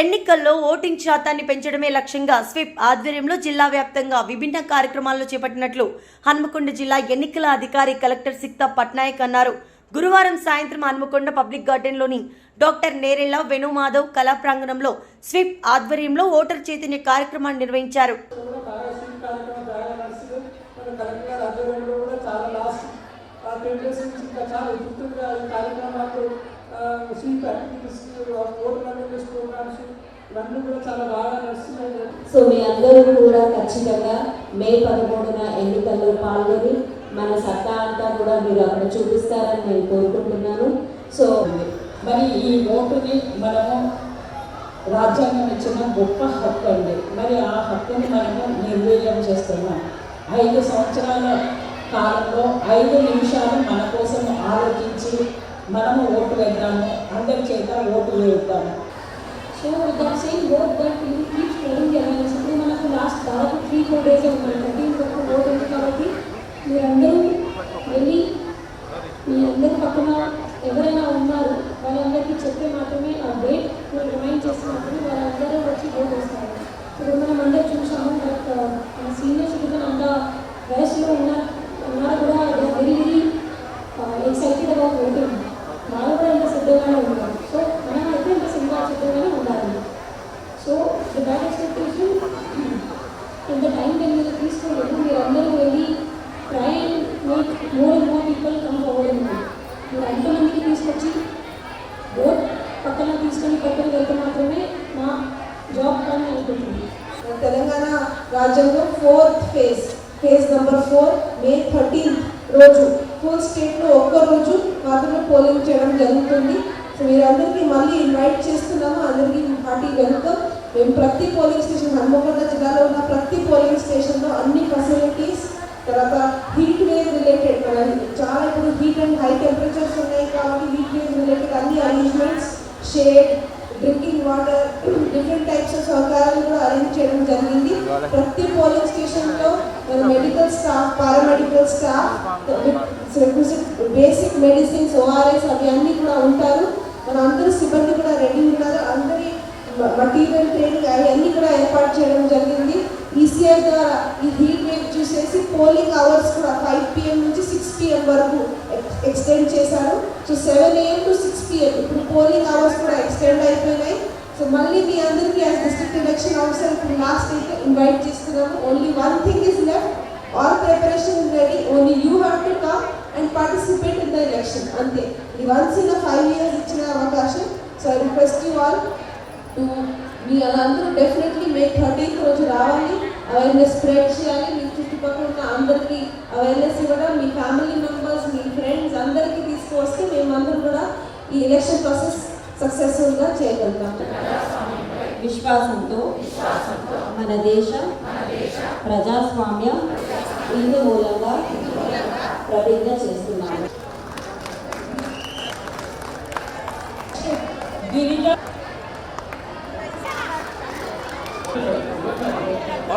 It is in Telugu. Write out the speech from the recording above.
ఎన్నికల్లో ఓటింగ్ శాతాన్ని పెంచడమే లక్ష్యంగా స్విప్ ఆధ్వర్యంలో జిల్లా వ్యాప్తంగా విభిన్న కార్యక్రమాల్లో చేపట్టినట్లు హన్మకొండ జిల్లా ఎన్నికల అధికారి కలెక్టర్ సిక్తా పట్నాయక్ అన్నారు. గురువారం సాయంత్రం హన్మకొండ పబ్లిక్ గార్డెన్లోని డాక్టర్ నేరెళ్ళ వేణుమాధవ్ కళా ప్రాంగణంలో స్విప్ ఆధ్వర్యంలో ఓటర్ చైతన్య కార్యక్రమాన్ని నిర్వహించారు. చాలా కార్యక్రమాలు కూడా చాలా బాగా సో మీ అందరూ కూడా ఖచ్చితంగా మే పదమూడున ఎన్నికల్లో పాల్గొని మన సత్తా అంతా కూడా మీరు అక్కడ చూపిస్తారని నేను కోరుకుంటున్నాను. సో మరి ఈ ఓటుని మనము రాజ్యాంగం ఇచ్చిన గొప్ప హక్కు అండి. మరి ఆ హక్కుని మనము నిర్వీర్యం చేస్తున్నాం. ఐదు సంవత్సరాల కాలంలో ఐదు నిమిషాలు మన కోసం ఆలోచించి మనము ఓటు వేద్దాము. అందరి చేత ఓటు వేద్దాము. So that same work that you keep storing the awareness ఇప్పుడు మనకు లాస్ట్ దాదాపు త్రీ ఫోర్ డేస్ అవుతుంది ఇంకొక ఓటు ఓట్ ఉంది కాబట్టి మీరందరూ వెళ్ళి మీ అందరి పక్కన ఎవరైనా ఉన్నారు వాళ్ళందరికీ చెప్తే మాత్రమే ఆ డేట్ మీరు రిమైండ్ చేస్తే మాత్రమే వాళ్ళందరూ వచ్చి ఓట్ వేస్తారు. ఇప్పుడు మనం అందరూ చూసాము బట్ uh, మన సీనియర్ సిటిజన్ అంత వయసులో ఉన్న ఉన్నారు కూడా very very excited about voting వాళ్ళు కూడా ఎంత సిద్ధంగానే ఉన్నారు సో మనం అయితే ఎంత సిద్ధంగా సిద్ధంగానే ఉండాలి సో ద బ్యాడ్ ఎక్స్పెక్టేషన్ ఇంత టైం టైం మీద తీసుకోలేదు మీరు అందరూ వెళ్ళి try and make more and more people come forward మీరు ఎంతమందికి తీసుకొచ్చి ఓట్ పక్కన తీసుకొని పక్కన వెళ్తే మాత్రమే మా జాబ్ పని అయిపోతుంది తెలంగాణ రాజ్యంలో fourth phase. Phase number four May thirteenth రోజు. ఫుల్ స్టేట్లో ఒక్క రోజు మాత్రమే పోలింగ్ చేయడం జరుగుతుంది. సో మీరందరికీ మళ్ళీ ఇన్వైట్ చేస్తున్నాము. అందరికీ పార్టీ వెల్కమ్. మేము ప్రతి పోలింగ్ స్టేషన్ హన్మకొండ జిల్లాలో ఉన్న ప్రతి పోలింగ్ స్టేషన్లో అన్ని ఫెసిలిటీస్ తర్వాత హీట్ వేవ్ రిలేటెడ్ మన చాలా ఇప్పుడు హీట్ అండ్ హై టెంపరేచర్స్ ఉన్నాయి కాబట్టి హీట్ వేవ్ రిలేటెడ్ అన్ని arrangements shade drinking water different types of సౌకర్యాలు కూడా అరేంజ్ చేయడం ప్రతి పోలింగ్ స్టేషన్లో medical staff paramedical staff basic medicines ORS అవి అన్ని కూడా ఉంటారు. మన అందరూ సిబ్బంది కూడా రెడీ ఉన్నారు. అందరి మటీరియల్ ట్రైనింగ్ అవన్నీ కూడా ఏర్పాటు చేయడం జరిగింది. ఈసీఐ ద్వారా ఈ హీట్ వేవ్ చూసేసి పోలింగ్ అవర్స్ కూడా ఫైవ్ పిఎం నుంచి సిక్స్ పిఎం వరకు ఎక్స్టెండ్ చేశారు. So seven AM to six PM ఇప్పుడు పోలింగ్ అవర్స్ కూడా ఎక్స్టెండ్ అయిపోయినాయి. సో మళ్ళీ మీ అందరికీ యాజ్ డిస్ట్రిక్ట్ ఎలక్షన్ ఆఫీసర్ ఇప్పుడు లాస్ట్ అయితే ఇన్వైట్ చేస్తున్నాము. Only one thing is left all preparation is ready only you have to come and participate in the election అంతే. ఇది వన్స్ ఇన్ ఫైవ్ ఇయర్స్ ఇచ్చిన అవకాశం. So I request you all to మీ అందరూ డెఫినెట్లీ మే థర్టీన్త్ రోజు రావాలి. అవేర్నెస్ స్ప్రెడ్ చేయాలి. మీ చుట్టుపక్కల ఉన్న అందరికీ అవేర్నెస్ ఇవ్వడం. మీ ఫ్యామిలీ మెంబర్స్ మీ ఫ్రెండ్స్ అందరికీ తీసుకువస్తే మేమందరం కూడా ఈ ఎలక్షన్ ప్రాసెస్ సక్సెస్ఫుల్గా చేయగలుగుతాం. విశ్వాసంతో మన దేశ ప్రజాస్వామ్య ఇందు మూలంగా ప్రతిజ్ఞ చేస్తున్నాను గిరిజ